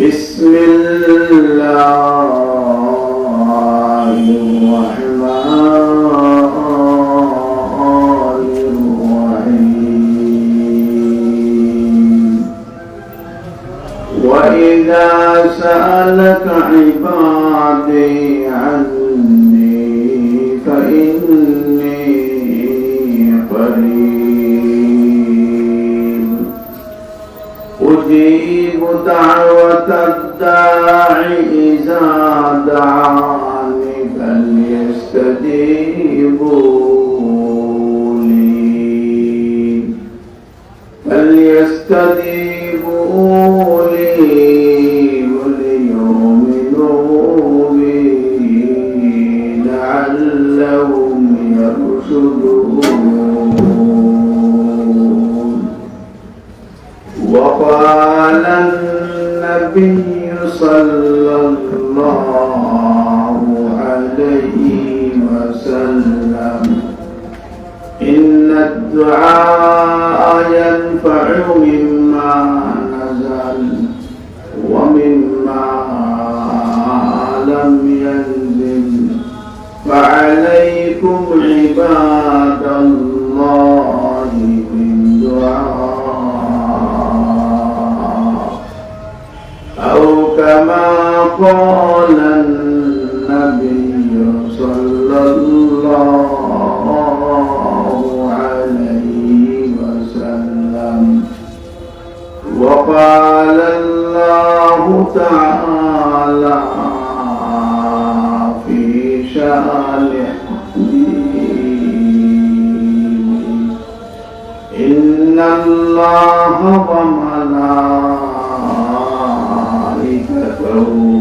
بسم الله وإذا سألك عبادي عني أجيب دعوة الداعي إذا دعاني فليستجيبوا لي فليستجيبوا لي وليؤمنوا بي لعلهم يرشدون. وسلم إن الدعاء ينفع مما نزل ومما لم ينزل. فعليكم عباد الله بالدعاء. أو كما قال تعالى في حبيبه إن الله وملائكته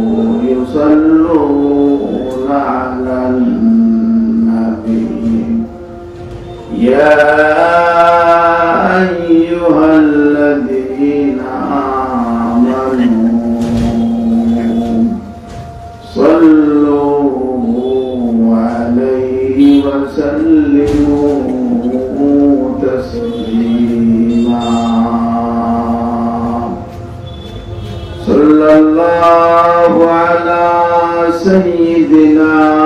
وسلموا تسليما. صلى الله على سيدنا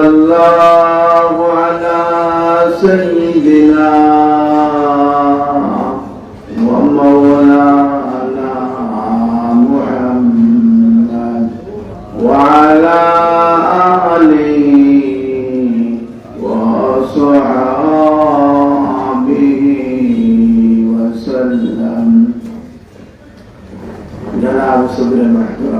صلى الله على سيدنا ومولانا محمد وعلى آله وصحابه وسلم. جناب صدر المحترم.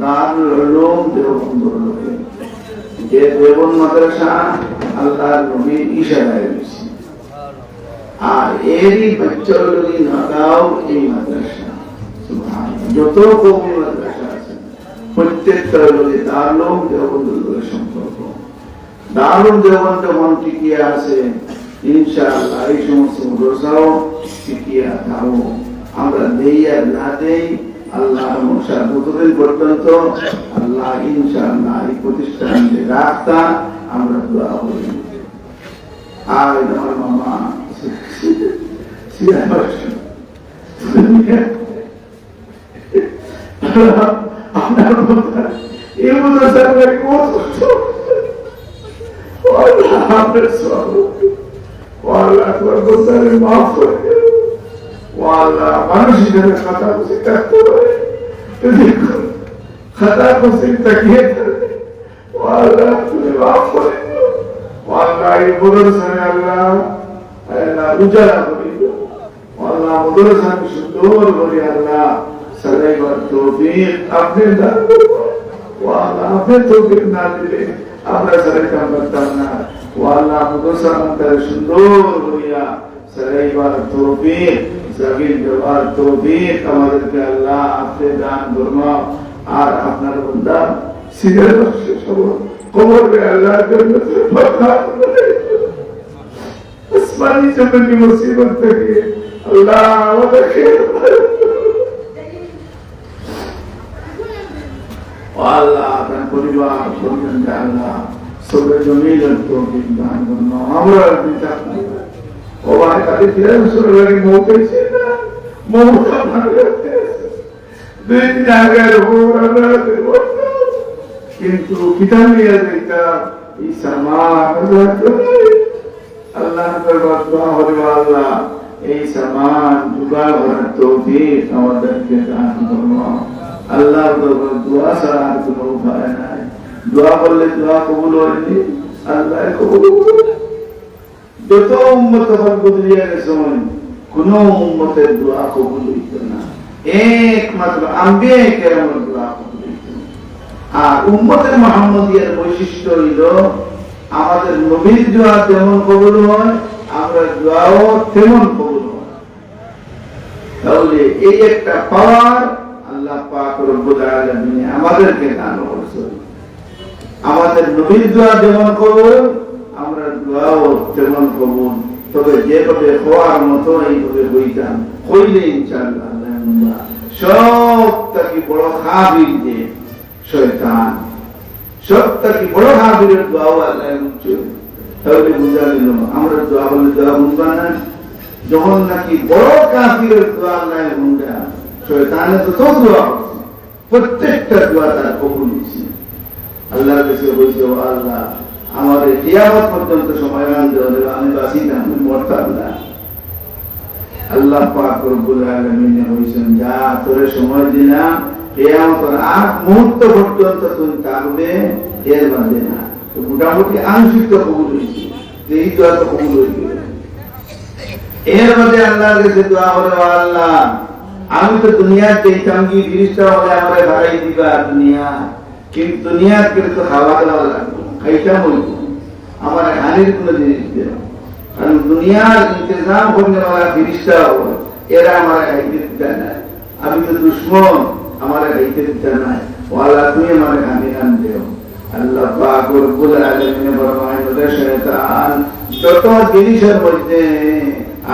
দারুল উলুম দেওবন্দর লোকে যে দেবন মাদ্রাসা আল্লাহর নবীর ইশারায় রয়েছে আর এরই বাচ্চার লোক নাগাও এই মাদ্রাসা যত কৌমি মাদ্রাসা আছে, প্রত্যেকটা লোকে দারুল দেওবন্দর লোকের সম্পর্ক। দারুণ দেওবন্দ মন টিকিয়ে আছে, ইনশাআল্লাহ এই সমস্ত মাদ্রাসাও টিকিয়ে থাকব। আমরা দেই আর না দেই আল্লাহ মশা যতদিন পর্যন্ত আল্লাহ ইনশাআল্লাহ এই প্রতিষ্ঠান যে রাখতা আমরা দোয়া করি। আর আমার মামা আপনার এই মতো স্যার কোর্স আপনার সব। আল্লাহ মাফ করে মানুষ হিসেবে খাতা খুশি থাকতে পারে যদি খাতা খুশি তাকিয়ে আল্লাহ তুমি মাফ করে আল্লাহ এই মদরসানে আল্লাহ আল্লাহ উজালা করি আল্লাহ মদরসানে সুন্দর করে আল্লাহ সালাইবার তৌফিক আপনি দান আল্লাহ আপনি তৌফিক মুস্তাকিম দেওয়ার তৌফিক আমাদেরকে আল্লাহ আপনি দান করব আর আপনার বন্ধা সিরিয়াল কবর আল্লাহর জন্য আসমানি জমিনি মুসিবত থেকে আল্লাহ আমাদেরকে আল্লাহ আপনার পরিবার, পরিজনকে আল্লাহ সবে জমিনের তৌফিক দান করুন। আমরা বিচার ও ভাই তাদের ফিরে শুরু লাগে মৌতেছি না মৌত দুই কিন্তু আল্লাহ দরবার দোয়া এই সামান জুগাড় করার তৌফিক আমাদেরকে দান করুন আল্লাহ দরবার দোয়া ছাড়া আর নাই। দোয়া করলে দোয়া কবুল হয়নি, আল্লাহ কবুল যত উম্মত হল বদলিয়া গেছে কোন উম্মতের দোয়া কবুল হইত না। একমাত্র আম্বে কেরামের দোয়া কবুল হইত আর উম্মতের মোহাম্মদিয়ার বৈশিষ্ট্য হইল, আমাদের নবীর দোয়া যেমন কবুল হয়, আমরা দোয়াও তেমন কবুল হয়। তাহলে এই একটা পাওয়ার আল্লাহ পাক রব্বুল আমাদেরকে দান করেছেন। আমাদের নবীর দোয়া যেমন কবুল দোয়াও তেমন কবুল তবে যেভাবে হওয়ার মতো এইভাবে হইতাম হইলে ইনশাআল্লাহ আল্লাহ সব বড় খাবির যে শয়তান সব থেকে বড় হাবিরের দোয়াও আল্লাহ তাহলে বুঝা গেল আমরা দোয়া বলে দোয়া বুঝবা না যখন নাকি বড় কাফিরের দোয়া আল্লাহ মুন্ডা শয়তানে তো তো দোয়া। প্রত্যেকটা দোয়া তার কবুল হয়েছে আল্লাহর কাছে বলছে আল্লাহ আমাদের কিয়ামত পর্যন্ত সময় আনতে হলে আমি বাসি না, আমি মরতাম না। আল্লাহ পাক রব্বুল আলামিন হইছেন যা তোরে সময় দিলাম, কিয়ামতের আগ মুহূর্ত পর্যন্ত তুমি থাকবে, এর বাদে না। তো মোটামুটি আংশিক তো কবুল হয়েছে যে এই দোয়া তো কবুল হয়েছে এর মধ্যে আল্লাহর কাছে দোয়া হলো আল্লাহ, আমি তো দুনিয়ার চাইতাম কি জিনিসটা হলে আমার ভাড়াই দিবা, দুনিয়া। কিন্তু দুনিয়ার করে তো খাওয়া দাওয়া লাগবে খাইতাম হইব আমার হানির কোনো জিনিস দেব কারণ দুনিয়ার ইন্তজাম করনে वाला ফিরিস্তা হবে এরা আমার খাইতে দিতে নাই। আমি তো দুশ্মন, আমার খাইতে দিতে নাই। ওয়ালা তুমি আমার হানি আন দেও আল্লাহ শয়তান, যত জিনিসের মধ্যে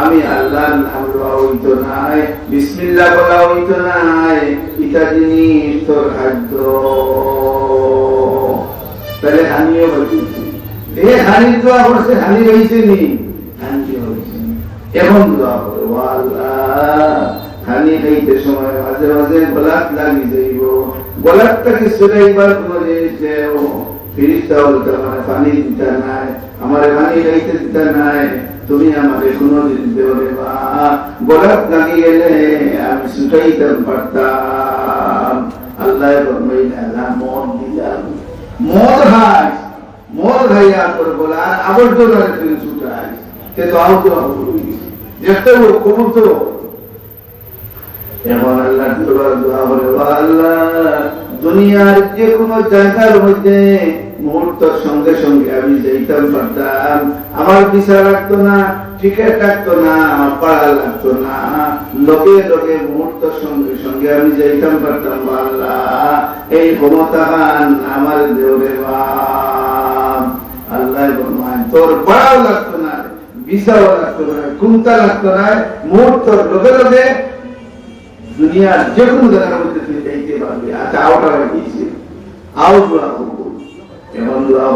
আমি আল্লাহর নাম লওয়া হইতো নাই, বিসমিল্লাহ বলা হইতো নাই ইটা জিনিস তোর খাদ্য। তাহলে হানিও হইছে এ হানি দোয়া করছে হানি হইছে নি হানি হইছে এখন দোয়া করে হানি খাইতে সময় মাঝে মাঝে গোলাপ লাগি যাইব গোলাপটাকে সুরাইবার কোনো জিনিস দেও ফিরিস্তা বলতে আমার পানি দিতে নাই আমার পানি খাইতে দিতে নাই তুমি আমাকে কোনো জিনিস দেও রে বা গোলাপ লাগি গেলে আমি শুকাইতে পারতাম আল্লাহ মদ দিলাম মদ মদ তুই তো তো আল্লাহ দোয়া "ও আল্লাহ, দুনিয়ার যে কোনো জায়গার মধ্যে মুহূর্তের সঙ্গে সঙ্গে আমি যাইতাম, পারতাম। আমার বিচার রাখতো না। টিকিট লাগতো না পাড়া লাগতো না। লোকে লোকে মুহূর্তের সঙ্গে সঙ্গে আমি যাইতাম পারতাম "ও আল্লাহ, এই ক্ষমতাবান আমার দেওরে আল্লাহ তোর পাড়াও লাগতো না ভিসাও লাগতো না কুন্তা লাগতো না মুহূর্তের লোকে লোকে দুনিয়ার যে কোনো জায়গার মধ্যে তুমি যাইতে পারবে। আচ্ছা আওটা হয়ে গিয়েছে। আও দোয়া